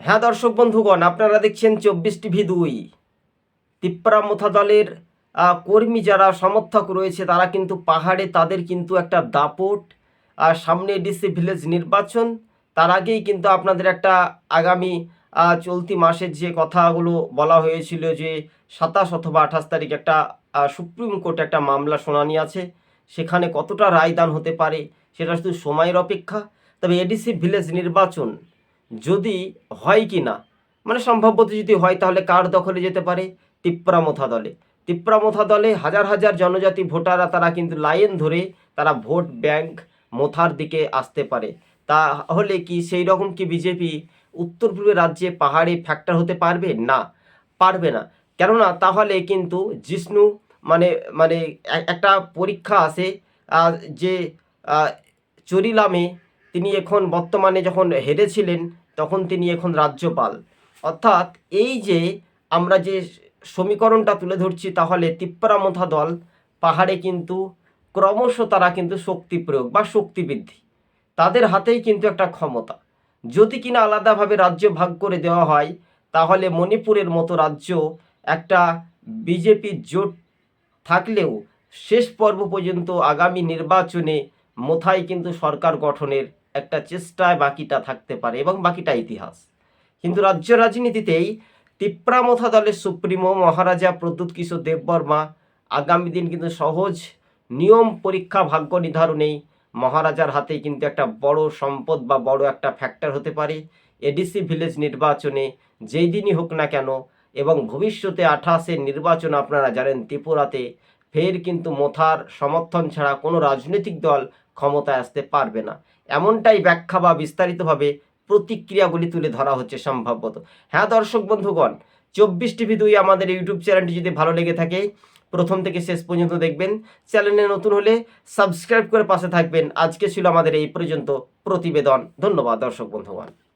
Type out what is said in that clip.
হ্যাঁ দর্শক বন্ধুগণ, আপনারা দেখছেন চব্বিশ টিভি দুই। তিপ্রা মোথা দলের কর্মী যারা সমর্থক রয়েছে, তারা কিন্তু পাহাড়ে, তাদের কিন্তু একটা দাপট আর সামনে ডিসি ভিলেজ নির্বাচন। তার আগেই কিন্তু আপনাদের একটা আগামী চলতি মাসের যে কথাগুলো বলা হয়েছিল যে সাতাশ অথবা আঠাশ তারিখ একটা সুপ্রিম কোর্টে একটা মামলা শুনানি আছে, সেখানে কতটা রায়দান হতে পারে, সেটা শুধু সময়ের অপেক্ষা। তবে এডিসি ভিলেজ নির্বাচন যদি হয় কি না? মানে সম্ভবত যদি হয় তাহলে কার দখলে যেতে পারে? তিপ্রামথা দলে। তিপ্রামথা দলে হাজার হাজার জনজাতি ভোটাররা তারা কিন্তু লাইন ধরে তারা ভোট ব্যাংক মোথার দিকে আসতে পারে। তাহলে কি সেই রকম কি বিজেপি উত্তর পূর্বে রাজ্যে পাহাড়ে ফ্যাক্টর হতে পারবে? না পারবে না। কেননা তাহলে কিন্তু জিষ্ণু মানে মানে একটা পরীক্ষা আহ, যে চরিলামে তিনি এখন বর্তমানে যখন হেরেছিলেন তখন তিনি এখন রাজ্যপাল। অর্থাৎ এই যে আমরা যে সমীকরণটা তুলে ধরছি, তাহলে তিপ্রামথা দল পাহাড়ে কিন্তু ক্রমশ তারা কিন্তু শক্তি প্রয়োগ বা শক্তি বৃদ্ধি, তাদের হাতেই কিন্তু একটা ক্ষমতা। যদি কিনা আলাদাভাবে রাজ্য ভাগ করে দেওয়া হয়, তাহলে মণিপুরের মতো রাজ্য একটা বিজেপি জোট থাকলেও শেষ পর্ব পর্যন্ত আগামী নির্বাচনে মোথায় কিন্তু সরকার গঠনের একটা চেষ্টায় বাকিটা থাকতে পারে এবং বাকিটা ইতিহাস। কিন্তু রাজ্য রাজনীতিতেই তিপ্রামথা দলের সুপ্রিমো, মহারাজা প্রদ্যুৎ কিশোর দেববর্মা, আগামী দিন কিন্তু সহজ নিয়ম পরীক্ষা ভাগ্য নির্ধারণেই মহারাজার হাতে কিন্তু একটা বড় সম্পদ বা বড় একটা ফ্যাক্টর হতে পারে। এডিসি ভিলেজ নির্বাচনে যেই দিনই হোক না কেন এবং ভবিষ্যতে আঠাশের নির্বাচন আপনারা জানেন ত্রিপুরাতে ফের কিন্তু মোথার সমর্থন ছাড়া কোনো রাজনৈতিক দল ক্ষমতায় আসতে পারবে না। এমনটাই ব্যাখ্যা বা বিস্তারিতভাবে প্রতিক্রিয়াগুলি তুলে ধরা হচ্ছে সম্ভবত। হ্যাঁ দর্শক বন্ধুগণ, চব্বিশ টিভি দুই আমাদের ইউটিউব চ্যানেলটি যদি ভালো লেগে থাকে, প্রথম থেকে শেষ পর্যন্ত দেখবেন। চ্যানেলে নতুন হলে সাবস্ক্রাইব করে পাশে থাকবেন। আজকে ছিল আমাদের এই পর্যন্ত প্রতিবেদন। ধন্যবাদ, দর্শক বন্ধুগণ।